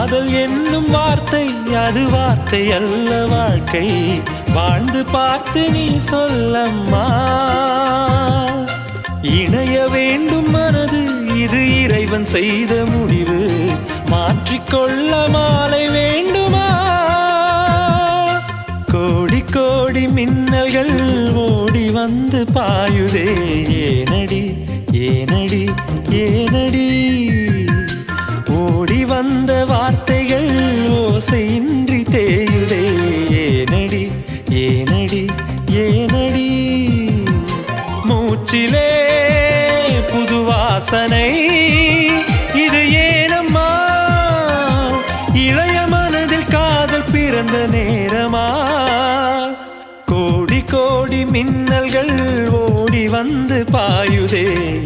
காதல் என்னும் வார்த்தை அது வார்த்தை அல்ல வாழ்க்கை. வாழ்ந்து பார்த்து நீ சொல்லம்மா. இணைய வேண்டும் மனது இது இறைவன் செய்த முடிவு. மாற்றிக்கொள்ள மாலை வேண்டுமா? கோடி கோடி மின்னல்கள் ஓடி வந்து பாயுதே. ஏனடி ஏனடி ஏனடி. ஏனடி ஏனடி? மூச்சிலே புது வாசனை இது ஏனம்மா? இளைய மனதில் காதல் பிறந்த நேரமா? கோடி கோடி மின்னல்கள் ஓடி வந்து பாயுதே.